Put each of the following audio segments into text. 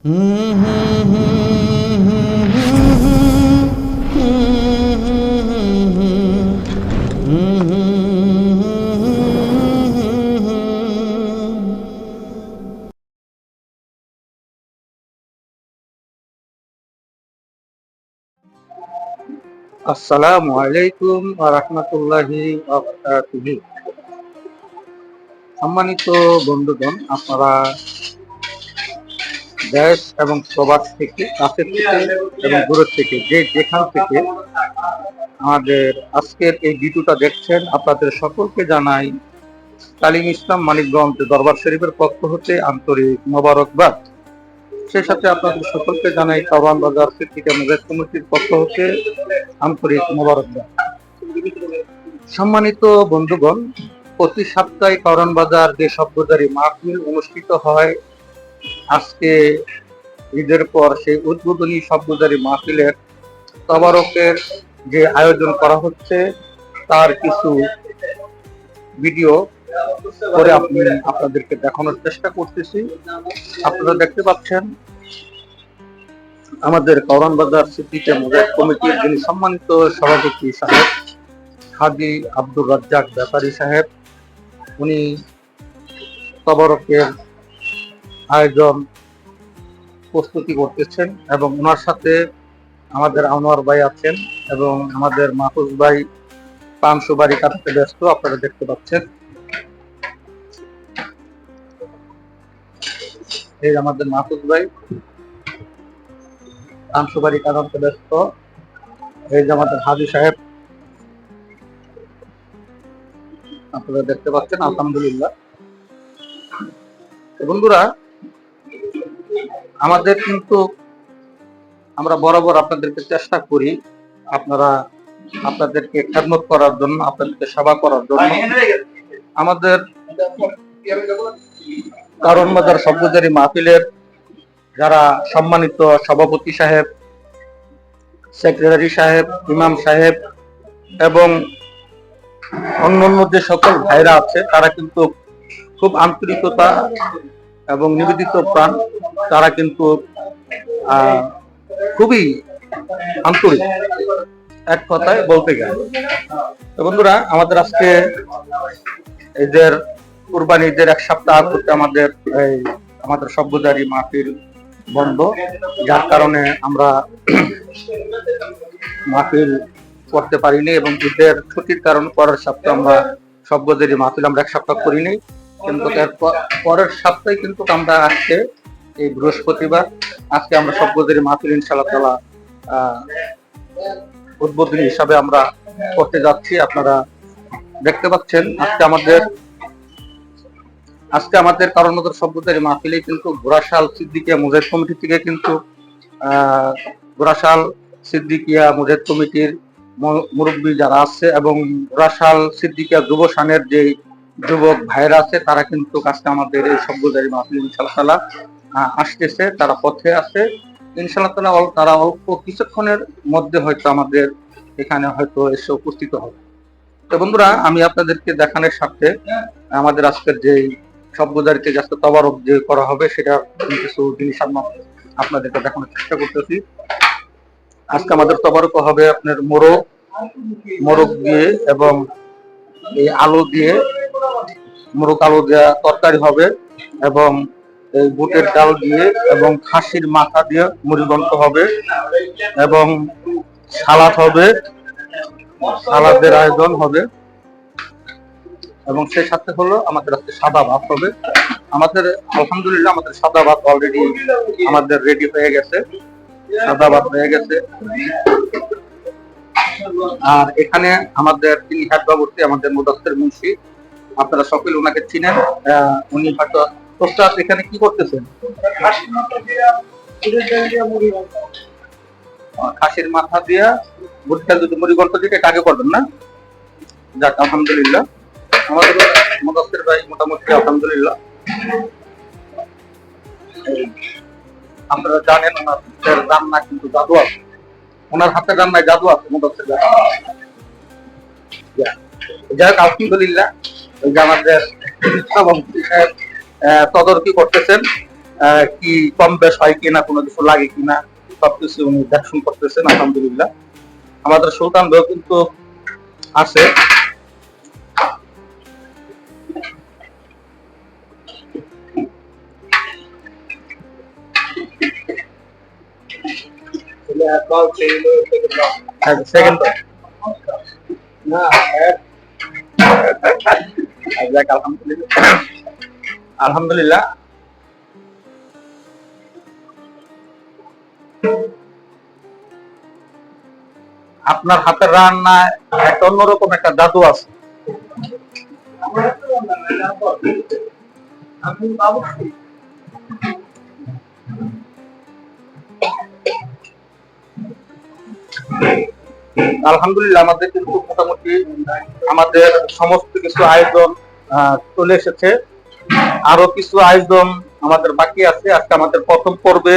আসসালামু আলাইকুম রাহমাতুল্লাহি সম্মানিত বন্ধুগণ আপনারা দেশ এবং প্রবাস থেকে কাছে থেকে এবং দূরের থেকে, যে যেখান থেকে আমাদের আজকের এই ভিডিওটা দেখছেন, আপনাদের সকলকে জানাই তালিম ইসলাম মানিকগঞ্জ দরবার শরীফের পক্ষ হতে আন্তরিক মোবারকবাদ। সেই সাথে আপনাদের সকলকে জানাই কারওয়ান বাজার সিদ্দিকা মুজাহিদ কমিটির পক্ষ হতে আন্তরিক মোবারকবাদ। সম্মানিত বন্ধুগণ, প্রতি সপ্তাহে কারণ বাজার যে শব্দদারি মাহফিল অনুষ্ঠিত হয় আজকে ঈদের পর সেই উদ্বোধনী শব্দদারি মাহফিলের তবারকের যে আয়োজন করা হচ্ছে, তার কিছু ভিডিও করে আপনি আপনাদেরকে দেখানোর চেষ্টা করতেছি। আপনারা দেখতে পাচ্ছেন, আমাদের করণ বাজার সিটিতে মুজাহিদ কমিটির যিনি সম্মানিত সভাপতি সাহেব, হাজি আব্দুর রাজ্জাক ব্যাপারী সাহেব, উনি তবরকের আয়োজন প্রস্তুতি করতেছেন এবং ওনার সাথে আমাদের আনোয়ার ভাই আছেন এবং আমাদের মাহফুজ ভাই পান সুবারি কাটাতে ব্যস্ত, আপনারা দেখতে পাচ্ছেন। এই আমাদের মাহফুজ ভাই পান সুবারি কাটাতে ব্যস্ত। এই যে আমাদের হাজি সাহেব, আপনারা দেখতে পাচ্ছেন, আলহামদুলিল্লাহ। বন্ধুরা আমাদের কিন্তু আমরা বরাবর আপনাদেরকে চেষ্টা করি আপনারা আপনাদেরকে খেদমত করার জন্য, আপনাদেরকে সেবা করার জন্য। আমাদের কারণ বাজার শব্দজারি মাহফিলের যারা সম্মানিত সভাপতি সাহেব, সেক্রেটারি সাহেব, ইমাম সাহেব এবং অন্যান্য যে সকল ভাইরা আছে, তারা কিন্তু খুব আন্তরিকতা এবং নিবেদিত প্রাণ, তারা কিন্তু খুবই আন্তরিক এক কথায় বলতে গেলে। বন্ধুরা, আমাদের আজকে এদের কুরবানি, ঈদের এক সপ্তাহ করতে আমাদের এই, আমাদের সভ্যদারি মাহফিল বন্ধ। যার কারণে আমরা মাহফিল করতে পারিনি এবং ঈদের ছুটির কারণ পরের সপ্তাহে আমরা সভ্যদারি মাহফিল আমরা এক সপ্তাহ করিনি। কিন্তু পরের সপ্তাহে কিন্তু আমরা আজকে এই বৃহস্পতিবার, আজকে আমরা সভ্যদারি মাহফিল ইনশাআল্লাহ তালা উদ্বোধনী হিসাবে আমরা করতে যাচ্ছি। আপনারা দেখতে পাচ্ছেন, আজকে আমাদের আজকে আমাদের কারণ মতো সভ্যতার মাহফিলে কিন্তু ঘোড়াশাল সিদ্দিকিয়া মুজাহিদ কমিটি থেকে কিন্তু ঘোড়াশাল সিদ্দিকিয়া মুজাহিদ কমিটির মুরব্বী যারা আছে এবং ঘোড়াশাল সিদ্দিকিয়া যুব সানের যে যুবক ভাইরা আছে, তারা কিন্তু আজকে আমাদের এই সভ্যতারি মাহফিল ইনশাল্লাহ আসতেছে, তারা পথে আছে। ইনশাল্লাহ তালা তারা অল্প কিছুক্ষণের মধ্যে হয়তো আমাদের এখানে হয়তো এসে উপস্থিত হবে। তো বন্ধুরা, আমি আপনাদেরকে দেখানোর সাথে আমাদের আজকের যে শব্দদারিতে যাতে তবারক যে করা হবে, সেটা কিছু জিনিস আপনাদেরকে দেখানোর চেষ্টা করতেছি। আজকে আমাদের তবারক হবে আপনার মোরগ মোরগ দিয়ে এবং এই আলু দিয়ে মোরগ দেওয়া তরকারি হবে এবং এই বুটের ডাল দিয়ে এবং খাসির মাথা দিয়ে মুড়িঘণ্ট হবে এবং সালাদ হবে, সালাদের আয়োজন হবে এবং সেই সাথে হলো আমাদের আজকে সাদা ভাত হবে। আমাদের, আলহামদুলিল্লাহ আমাদের সাদা ভাত অলরেডি আমাদের রেডি হয়ে গেছে, সাদা ভাত হয়ে গেছে। আর এখানে আমাদের তিনি হেড বাবুর্তি আমাদের মুদাস্তের মুন্সি আপনারা সকলে ওনাকে চিনেন উনি হয়তো প্রস্তাব এখানে কি করতেছেন? খাসির মাথা দিয়া ভুট্টা যদি মুড়ি গল্প দিকে কাকে করবেন না? যাক, আলহামদুলিল্লাহ। আমাদের মুদাস্তের ভাই মোটামুটি, আলহামদুলিল্লাহ। আপনারা জানেন ওনার রান্না কিন্তু জাদু আছে। ওনার হাতের রান্নায় জাদু আছে মুদাস্তের ভাই। যাই হোক আলহামদুলিল্লাহ আমাদের তদারকি করতেছেন। কি কম বেশ হয় কিনা কোনো কিছু লাগে কিনা সবকিছু উনি দেখশন করতেছেন আলহামদুলিল্লাহ। আমাদের সুলতান ভাই কিন্তু আছে। সেকেন্ড না যাক, আলহামদুলিল্লাহ আলহামদুলিল্লাহ আপনার হাতের রান্নায় একটা অন্যরকম একটা জাদু আছে আলহামদুলিল্লাহ আমাদের কিন্তু মোটামুটি আমাদের সমস্ত কিছু আয়োজন চলে এসেছে। আরও কিছু আয়োজন আমাদের বাকি আছে। আজকে আমাদের প্রথম পর্বে,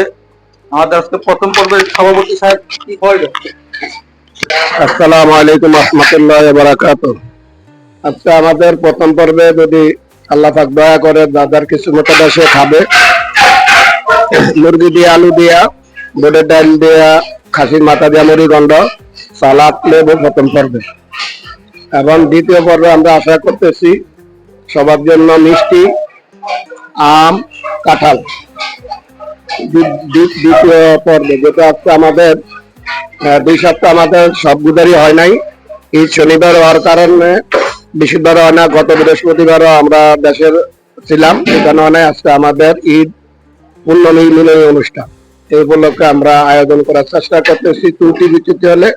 আমাদের আজকে প্রথম পর্বে সভাপতি সাহেব কি করবে আসসালামু আলাইকুম রহমতুল্লাহ বারাকাত আজকে আমাদের প্রথম পর্বে যদি আল্লাহ পাক দয়া করে দাদার কিছু মতো সে খাবে। মুরগি দিয়ে, আলু দিয়া বোটের ডাল দিয়া, খাসির মাথা দিয়া মুড়ি গন্ড সালাদ লেবু প্রথম পর্বে এবং দ্বিতীয় পর্বে আমরা আশা করতেছি সবার জন্য মিষ্টি, আম, কাঁঠাল। দ্বি- দ্বি- দ্বিতীয় পর্বে যেটা আজকে আমাদের দুই সপ্তাহ আমাদের সব গুদারি হয় নাই। ঈদ শনিবার হওয়ার কারণে বৃহস্পতিবার হয় না, গত বৃহস্পতিবারও আমরা দেশের ছিলাম সেখানে হয় আজকে আমাদের ঈদ পূর্ণ মিলনী অনুষ্ঠান। এই উপলক্ষে আমরা আয়োজন করার চেষ্টা করতেছি। ত্রুটি বিচ্যুতি হলে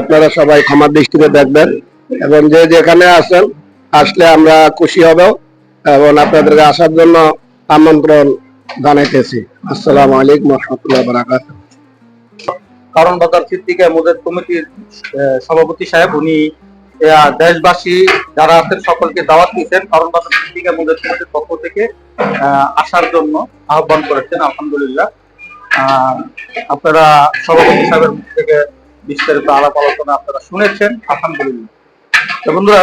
আপনারা সবাই ক্ষমার দৃষ্টিতে দেখবেন এবং যে যেখানে আছেন, আসলে আমরা খুশি হব এবং আপনাদেরকে আসার জন্য আমন্ত্রণ জানাইতেছি। আসসালামু আলাইকুম রহমতুল্লাহ বারাকাত কারণ বাজার সিদ্দিকা মুজাদ কমিটির সভাপতি সাহেব, উনি দেশবাসী যারা আছেন সকলকে দাওয়াত দিয়েছেন। কারণ বাজার সিদ্দিকা মুজাদ কমিটির পক্ষ থেকে আসার জন্য আহ্বান করেছেন, আলহামদুলিল্লাহ। আপনারা সভাপতি সাহেবের মুখ থেকে বিস্তারিত আলাপ আলোচনা আপনারা শুনেছেন, আলহামদুলিল্লাহ। তো বন্ধুরা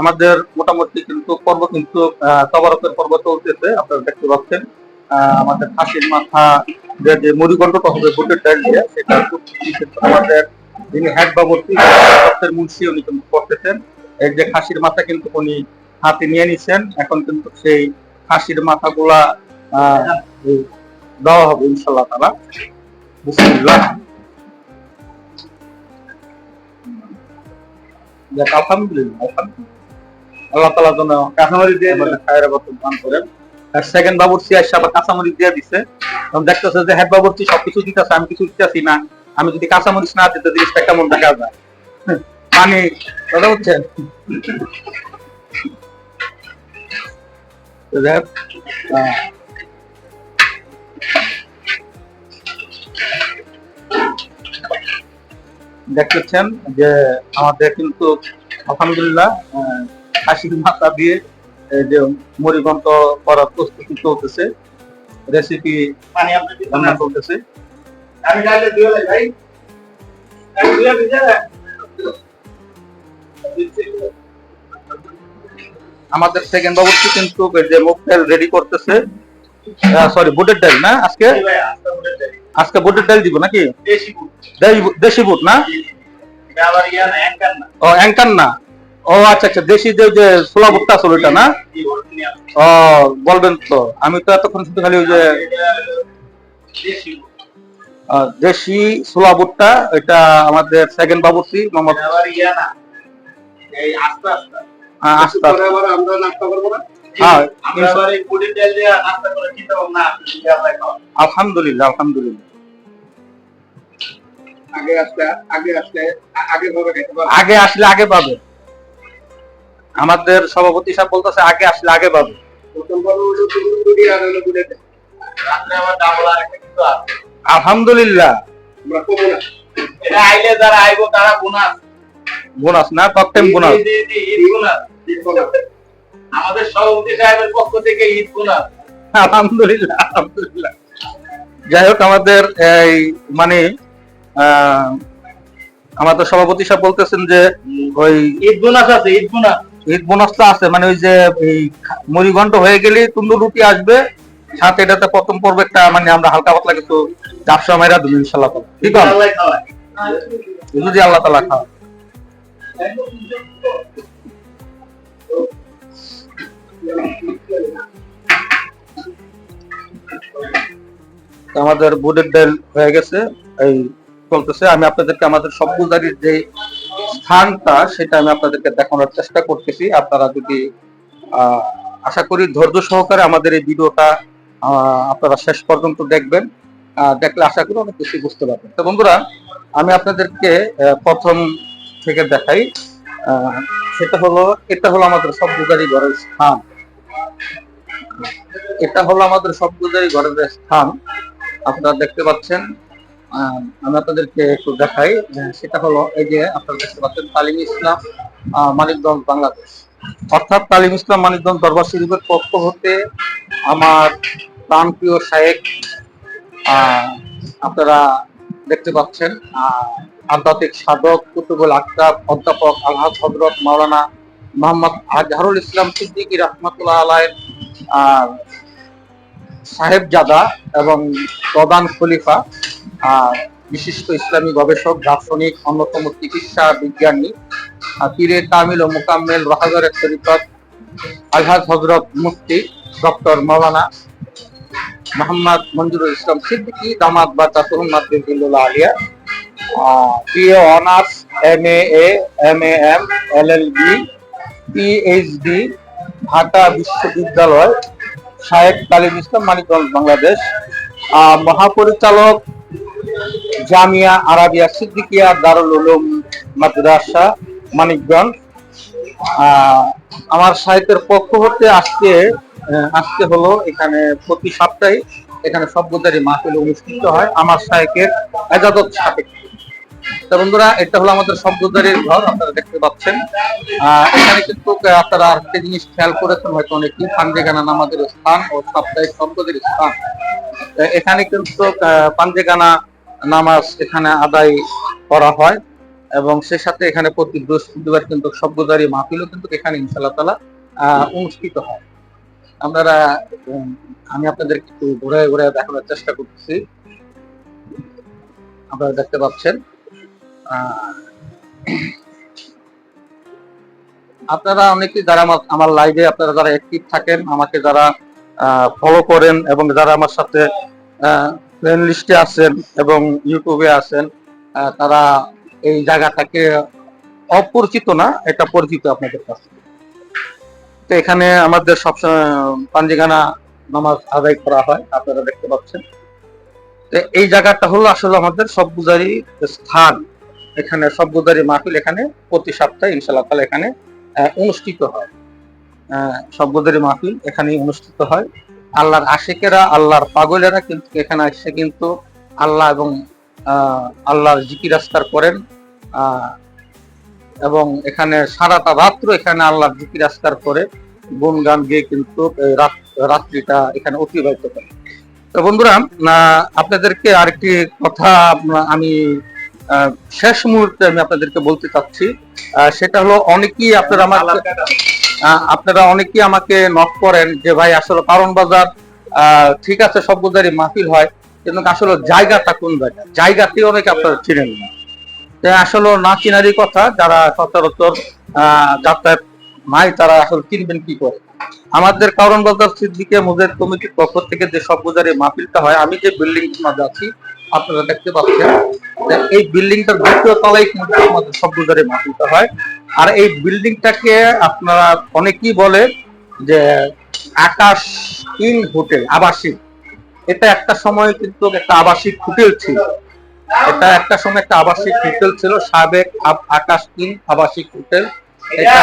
আমাদের মোটামুটি কিন্তু পর্ব কিন্তু তবারকের পর্ব চলতেছে, আপনারা দেখতে পাচ্ছেন। আমাদের খাসির মাথা যে যে মুড়িগণ্ডটা হবে বুটের ডাল দিয়ে, সেটা আমাদের যিনি হেড বাবর্তী ডক্টর মুন্সি উনি কিন্তু করতেছেন। এই যে খাসির মাথা কিন্তু উনি হাতে নিয়ে নিছেন। এখন কিন্তু সেই খাসির মাথাগুলা দেওয়া হবে ইনশাল্লাহ তারা আলহামদুলিল্লাহ আল্লাহ তালা যেন কাঁচামরি দিয়ে খায়ের দান করেন। আর সেকেন্ড বাবুর্চি আসছে আবার কাঁচামরিচ দিয়ে দিছে। তখন দেখতেছে যে বাবুর্চি সবকিছু দিতেছে, আমি কিছু দিতেছি না। আমি যদি কাঁচামরিচ না দিতে, জিনিসটা কেমন দেখা যায়? মানে কথা বুঝছেন? তো দেখতেছেন যে আমাদের কিন্তু আলহামদুলিল্লাহ আহ, খাসির মাথা দিয়ে যে মরিগন্ত করার প্রস্তুতি চলতেছে রেসিপি রান্না চলতেছে। আমাদের সেকেন্ড বাবুর্চি কিন্তু যে মুখ ডাল রেডি করতেছে। সরি বুটের ডাল না আজকে? আজকে বুটের ডাল দিব নাকি? দেশি- বুট না? ও অ্যাঙ্কার না। ও আচ্ছা আচ্ছা দেশি যে যে ছোলা বুটটা আছে ওইটা না? ও বলবেন তো। আমি তো এতক্ষণ শুধু খালি ওই যে দেশি ছোলা বুটটা এটা আমাদের সেকেন্ড বাবুর্চি মোহাম্মদ আহ, আস্তে আস্তে। আমরা নাস্তা করব না? হ্যাঁ আলহামদুলিল্লাহ আলহামদুলিল্লাহ। আগে আসলে আগে আসলে আগে ভাবে আগে আসলে আগে পাবে আমাদের সভাপতি সাহেব বলতেছে আগে আসলে আগে পাবে আলহামদুলিল্লাহ। আইলে যারা আইবো তারা বোনাস। বোনাস না ঈদ বোনাস। আমাদের সভাপতি সাহেবের পক্ষ থেকে ঈদ বোনাস। আলহামদুলিল্লাহ আলহামদুলিল্লাহ। যাই হোক আমাদের এই মানে আমাদের সভাপতি সাহেব বলতেছেন যে ওই ঈদ বোনাস আছে ঈদ বোনাস। ঈদ বোনাসটা আছে মানে ওই যে মুড়িঘণ্ট হয়ে গেলে তুন্দুর রুটি আসবে সাথে এটাতে প্রথম পর্বে একটা মানে আমরা হালকা পাতলা কিছু ব্যবসা মাইরা দেবো ইনশাল্লাহ। ঠিক আছে আল্লাহ খাওয়ায়। যদি আল্লাহ তালা খাওয়া আমাদের বুটের ডাল হয়ে গেছে, এই চলতেছে। আমি আপনাদেরকে আমাদের সবগুজারির যে স্থানটা, সেটা আমি আপনাদেরকে দেখানোর চেষ্টা করতেছি। আপনারা যদি আশা করি ধৈর্য সহকারে আমাদের এই ভিডিওটা আপনারা শেষ পর্যন্ত দেখবেন। দেখলে আশা করি অনেক কিছু বুঝতে পারবেন। তো বন্ধুরা, আমি আপনাদেরকে প্রথম থেকে দেখাই। সেটা হলো, এটা হলো আমাদের সবগুজারি ঘরের স্থান। এটা হলো আমাদের সবগুজারি ঘরের স্থান। আপনারা দেখতে পাচ্ছেন আমি আপনাদেরকে একটু দেখাই। সেটা হলো এই যে আপনারা দেখতে পাচ্ছেন তালিম ইসলাম মানিকগঞ্জ বাংলাদেশ। অর্থাৎ তালিম ইসলাম মানিকগঞ্জ দরবার শরীফের পক্ষ হতে আমার প্রাণপ্রিয় শায়েক আপনারা দেখতে পাচ্ছেন আধ্যাত্মিক সাধক কুতুবুল আক্তাব অধ্যাপক আলহাজ হজরত মাওলানা মোহাম্মদ আজহারুল ইসলাম সিদ্দিকী রহমতুল্লাহ আলাইয়ের আহ, সাহেবজাদা এবং প্রধান খলিফা বিশিষ্ট ইসলামী গবেষক, দার্শনিক, অন্যতম চিকিৎসা বিজ্ঞানী পীরে তামিল ও মোকাম্মেল রাহাজারের শরীফত আলহাজ হজরত মুফতি ডক্টর মাওলানা মোহাম্মদ মঞ্জুরুল ইসলাম সিদ্দিকী, দামাত বা চাতুর মাদ্দিল্লাহ Alia BA honours, M A M A, M, L L B PhD Dhaka বিশ্ববিদ্যালয় শায়েক তালিম ইসলাম, মানিকগঞ্জ, বাংলাদেশ। মহাপরিচালক জামিয়া আরাবিয়া সিদ্দিকিয়া দারুল উলুম মাদ্রাসা, মানিকগঞ্জ। আমার সাহিত্যের পক্ষ হতে আজকে আজকে হলো এখানে প্রতি সপ্তাহে এখানে সভ্যতারী মাহফিল অনুষ্ঠিত হয়। আমার সাহেবের এজাদত সাপেক্ষে তো বন্ধুরা, এটা হলো আমাদের শব্দদারির ঘর, আপনারা দেখতে পাচ্ছেন। এখানে কিন্তু আপনারা আরেকটা জিনিস খেয়াল করেছেন, হয়তো অনেকেই পাঞ্জেগানা নামাজের স্থান ও সাপ্তাহিক শব্দের স্থান। এখানে কিন্তু পাঞ্জেগানা নামাজ এখানে আদায় করা হয় এবং সে সাথে এখানে প্রতি বৃহস্পতিবার কিন্তু শব্দদারি মাহফিলও কিন্তু এখানে ইনশাল্লাহ তালা অনুষ্ঠিত হয়। আপনারা আমি আপনাদের একটু ঘুরে ঘুরে দেখানোর চেষ্টা করতেছি। আপনারা দেখতে পাচ্ছেন। আপনারা অনেকেই যারা আমার- লাইভে আপনারা যারা অ্যাক্টিভ থাকেন, আমাকে যারা ফলো করেন এবং যারা আমার সাথে ফ্রেন্ড লিস্টে আছেন এবং ইউটিউবে আছেন তারা এই জায়গাটাকে অপরিচিত না, এটা পরিচিত আপনাদের কাছে। তো এখানে আমাদের সবসময় পাঞ্জিগানা নামাজ আদায় করা হয়, আপনারা দেখতে পাচ্ছেন। তো এই জায়গাটা হলো আসলে আমাদের সবগুজারি স্থান। এখানে সবগুজারি মাহফিল এখানে প্রতি সপ্তাহে ইনশাল্লাহ তাআলা এখানে অনুষ্ঠিত হয়। আহ, সবগুজারি মাহফিল এখানে অনুষ্ঠিত হয়। আল্লাহর আশেকেরা আল্লাহর পাগলেরা কিন্তু এখানে এসে কিন্তু আল্লাহ এবং আল্লাহর জিকির আস্কার করেন। এবং এখানে সারাটা রাত্র এখানে আল্লাহর জিকির আস্কার করে গুণ গান গিয়ে কিন্তু রাত- রাত্রিটা এখানে অতিবাহিত করে। তো বন্ধুরা আপনাদেরকে আরেকটি কথা আমি শেষ মুহূর্তে আমি আপনাদেরকে বলতে চাচ্ছি সেটা হলো অনেকেই আপনারা আমার আপনারা অনেকেই আমাকে নক করেন যে ভাই আসলে কারণ বাজার ঠিক আছে সবগুজারি মাহফিল হয় কিন্তু আসলে জায়গাটা কোন জায়গা? জায়গাতে অনেকে আপনারা চিনেন না। আসলে না চিনারই কথা যারা সচরাচর আহ, যাতায়াত নাই তারা আসলে চিনবেন কি করে? আমাদের কারণ বাজার সিদ্দিকে মুজাহিদ কমিটির পক্ষ থেকে যে সবগুজারি মাহফিলটা হয় আমি যে বিল্ডিং মাঝে আছি আপনারা দেখতে পাচ্ছেন এই বিল্ডিংটার দ্বিতীয় তলায় কিন্তু আমাদের সবগুজারি মাহফিলটা হয়। আর এই বিল্ডিংটাকে আপনারা অনেকেই বলে যে আকাশ ইন হোটেল আবাসিক। এটা একটা সময় কিন্তু একটা আবাসিক হোটেল ছিল। এটা একটা সময় একটা আবাসিক হোটেল ছিল, সাবেক আকাশ ইন আবাসিক হোটেল। এটা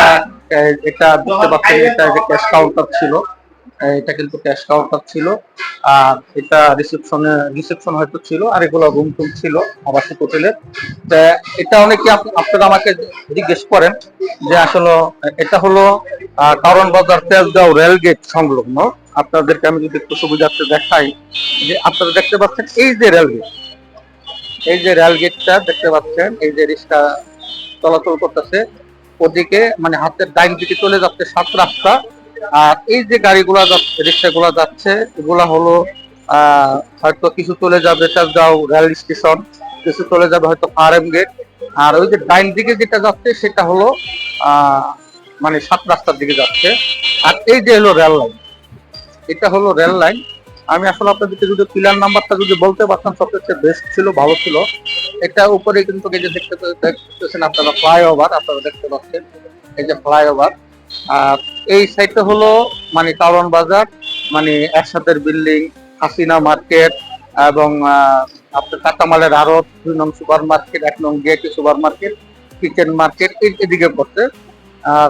এটা দেখতে পাচ্ছেন, এটা যে ক্যাশ কাউন্টার ছিল। এটা কিন্তু ক্যাশ কাউন্টার ছিল। আর এটা রিসেপশনে রিসেপশন হয়তো ছিল, আর এগুলো রুম টুম ছিল, আবাসিক হোটেলের এটা অনেকে আপনারা আমাকে জিজ্ঞেস করেন যে আসলে, এটা হলো কারণ বাজার তেজগাঁও রেলগেট সংলগ্ন। আপনাদেরকে আমি যদি একটু সুবিধার্থে দেখাই, যে আপনারা দেখতে পাচ্ছেন এই যে রেলগেট এই যে রেলগেটটা দেখতে পাচ্ছেন, এই যে রিক্সা চলাচল করতেছে। ওদিকে মানে হাতের ডাইন দিকে চলে যাচ্ছে সাত রাস্তা। আর এই যে গাড়িগুলা যাচ্ছে, রিক্সাগুলা যাচ্ছে, এগুলা হলো হয়তো কিছু চলে যাবে যাও রেল স্টেশন, কিছু চলে যাবে হয়তো ফার্ম গেট আর ওই যে ডাইন দিকে যেটা যাচ্ছে, সেটা হলো মানে সাত রাস্তার দিকে যাচ্ছে। আর এই যে হলো রেল লাইন, এটা হলো রেল লাইন। আমি আসলে আপনাদেরকে যদি পিলার নাম্বারটা যদি বলতে পারতাম, সবচেয়ে বেস্ট ছিল, ভালো ছিল। এটা উপরে কিন্তু এই যে দেখতে দেখতেছেন আপনারা ফ্লাইওভার আপনারা দেখতে পাচ্ছেন। এই যে ফ্লাইওভার আর এই সাইডটা হলো মানে কারণ বাজার মানে একসাথের বিল্ডিং, হাসিনা মার্কেট এবং আপনার কাঁচামালের আড়ত, দুই নং সুপার মার্কেট, এক নং গেটি সুপার মার্কেট, কিচেন মার্কেট এদিকে পড়ছে। আর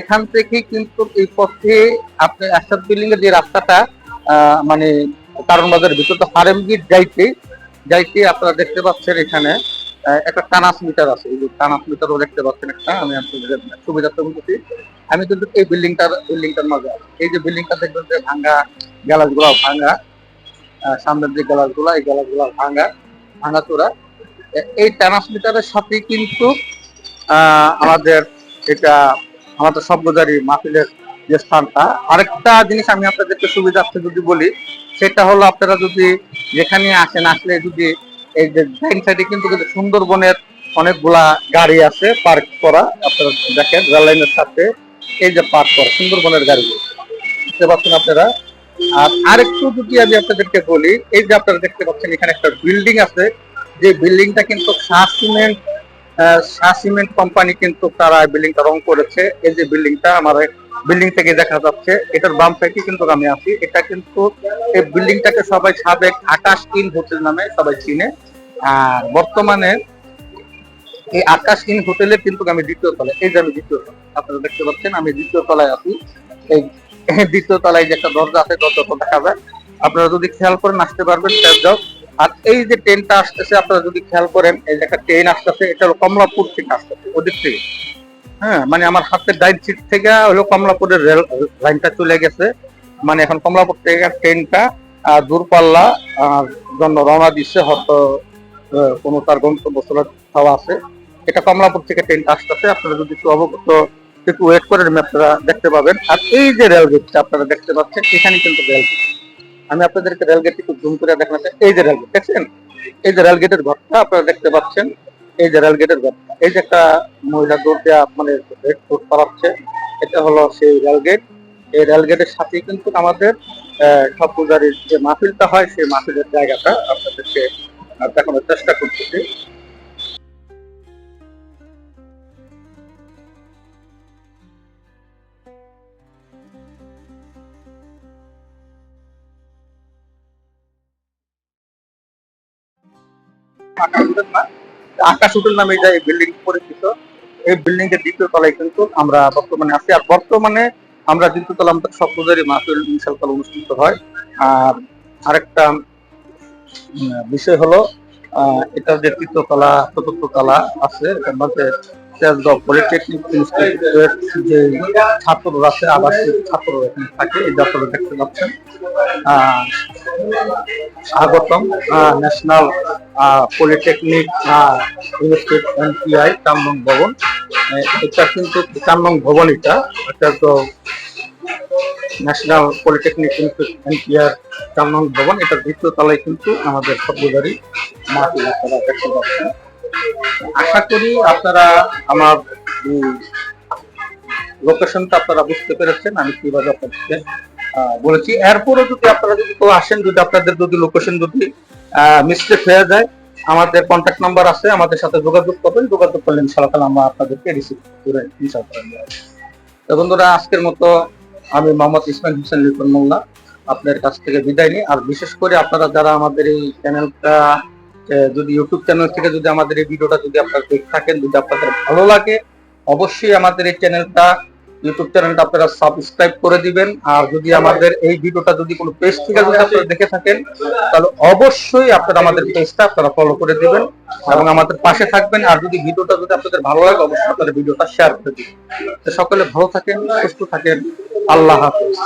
এখান থেকে কিন্তু এই পথে আপনি একসাথ বিল্ডিং এর যে রাস্তাটা মানে কারণ বাজারের ভিতর, তো ফার্ম গেট যাইতে যাইতে আপনারা দেখতে পাচ্ছেন এখানে। একটা টানাস মিটার আছে। এই যে টানাস মিটারও দেখতে পাচ্ছেন একটা, আমি আপনাদের সুবিধার্থে বলতেছি আমি কিন্তু এই বিল্ডিংটার বিল্ডিংটার মাঝে এই যে বিল্ডিংটা দেখবেন যে ভাঙ্গা গ্যালাসগুলা ভাঙ্গা সামনের যে গ্যালাসগুলা এই গ্যালাসগুলা ভাঙ্গা ভাঙ্গা চোরা এই ট্রান্সমিটারের সাথে কিন্তু আমাদের এটা, আমাদের সভ্যজারি মাহফিলের যে স্থানটা, আরেকটা জিনিস আমি আপনাদেরকে সুবিধার্থে যদি বলি, সেটা হলো আপনারা যদি যেখানে আসেন, আসলে যদি এই যে ডাইন সাইডে কিন্তু সুন্দরবনের অনেকগুলা গাড়ি আছে পার্ক করা। আপনারা দেখেন রেল লাইনের সাথে এই যে পার্ক করা, সুন্দরবনের গাড়িগুলো দেখতে পাচ্ছেন আপনারা? আর আরেকটু যদি আমি আপনাদেরকে বলি, এই যে আপনারা দেখতে পাচ্ছেন, এখানে একটা বিল্ডিং আছে। যে বিল্ডিংটা কিন্তু Shah cement Shah cement company কিন্তু তারা বিল্ডিংটা রং করেছে। এই যে বিল্ডিংটা আমার বিল্ডিং থেকে দেখা যাচ্ছে, এটার বাম সাইডে কিন্তু আমি আছি। এটা কিন্তু এই বিল্ডিংটাকে সবাই সাবেক আকাশ ইন হোটেল নামে সবাই চিনে। আর বর্তমানে এই আকাশ ইন হোটেলের কিন্তু আমি দ্বিতীয় তলায়, এই যে আমি দ্বিতীয় তলায়, আপনারা দেখতে পাচ্ছেন, আমি দ্বিতীয় তলায় আছি। এই দ্বিতীয় তলায় যে একটা দরজা আছে, দরজাটা দেখা যায়। আপনারা যদি খেয়াল করেন, আসতে পারবেন যাও। আর এই যে ট্রেনটা আসতেছে, আপনারা যদি খেয়াল করেন, এই যে একটা ট্রেন আসতেছে এটা হলো কমলাপুর থেকে আসতেছে, ওদিক থেকে। হ্যাঁ মানে আমার হাতের ডাইন সিট থেকে হলো কমলাপুরের রেল লাইনটা চলে গেছে। মানে এখন কমলাপুর থেকে ট্রেনটা আহ, দূরপাল্লা জন্য রওনা দিচ্ছে হয়তো কোনো তার গন্তব্যস্থলে খাওয়া আছে। এটা কমলাপুর থেকে ট্রেনটা আসতেছে। আপনারা যদি একটু অবগত একটু ওয়েট করেন আপনারা দেখতে পাবেন। আর এই যে রেল গেটটা আপনারা দেখতে পাচ্ছেন এখানে কিন্তু রেল গেট আমি আপনাদেরকে রেল গেট একটু জুম করে দেখাতে এই যে রেল গেট দেখছেন? এই যে রেল গেটের ঘরটা আপনারা দেখতে পাচ্ছেন। এই যে রেল গেটের ঘরটা এই যে একটা মহিলা দৌড় দেওয়া মানে রেড ফুট করাচ্ছে এটা হলো সেই রেল গেট এই রেল গেটের সাথেই কিন্তু আমাদের পূজারির যে মাহফিলটা হয়, সেই মাহফিলের জায়গাটা আপনাদেরকে দেখানোর চেষ্টা করতেছি। না? আকাশ হোটেল নামে যে বিল্ডিং পরিচিত, এই বিল্ডিং এর দ্বিতীয় তলায় কিন্তু আমরা বর্তমানে আছি। আর বর্তমানে আমরা দ্বিতীয় তলা আমাদের সপ্তজারি মাহফিল বিশালকাল অনুষ্ঠিত হয়। আর আরেকটা বিষয় হলো এটার যে তৃতীয় তলা, চতুর্থ তলা আছে এটার মধ্যে তেজগাঁও পলিটেকনিক ইনস্টিটিউটের যে ছাত্ররা আছে আবাসিক ছাত্ররা এখানে থাকে, এই আপনারা দেখতে পাচ্ছেন। স্বাগতম। National polytechnic institute NPI Kamrang ভবন এটা কিন্তু কামরং ভবন এটা। এটা তো national polytechnic institute NPR Kamrang ভবন এটার দ্বিতীয় তলায় কিন্তু আমাদের সভ্যদারি আপনারা দেখতে পাচ্ছেন। আশা করি আপনারা আমার লোকেশনটা আপনারা বুঝতে পেরেছেন, আমি কীভাবে আপনাদেরকে বলেছি। এরপরও যদি আপনারা যদি কেউ আসেন, যদি আপনাদের যদি লোকেশন যদি মিস্টেক হয়ে যায়, আমাদের কন্ট্যাক্ট নাম্বার আছে, আমাদের সাথে যোগাযোগ করবেন, যোগাযোগ করলে ইনশাআল্লাহ তাআলা আমরা আপনাদেরকে রিসিভ করে ইনশাআল্লাহ তো বন্ধুরা, আজকের মতো আমি মোহাম্মদ ইসমাইল হোসেন লিটন মোল্লা আপনার কাছ থেকে বিদায় নিই। আর বিশেষ করে আপনারা যারা আমাদের এই চ্যানেলটা যদি ইউটিউব চ্যানেল থেকে যদি আমাদের এই ভিডিওটা যদি আপনারা দেখে থাকেন, যদি আপনাদের ভালো লাগে, অবশ্যই আমাদের এই চ্যানেলটা ইউটিউব চ্যানেলটা আপনারা সাবস্ক্রাইব করে দিবেন। আর যদি আমাদের এই ভিডিওটা যদি কোনো পেজ থেকে যদি আপনারা দেখে থাকেন, তাহলে অবশ্যই আপনারা আমাদের পেজটা আপনারা ফলো করে দিবেন এবং আমাদের পাশে থাকবেন। আর যদি ভিডিওটা যদি আপনাদের ভালো লাগে, অবশ্যই আপনারা ভিডিওটা শেয়ার করে দিবেন। তো সকলে ভালো থাকেন, সুস্থ থাকেন। আল্লাহ হাফেজ।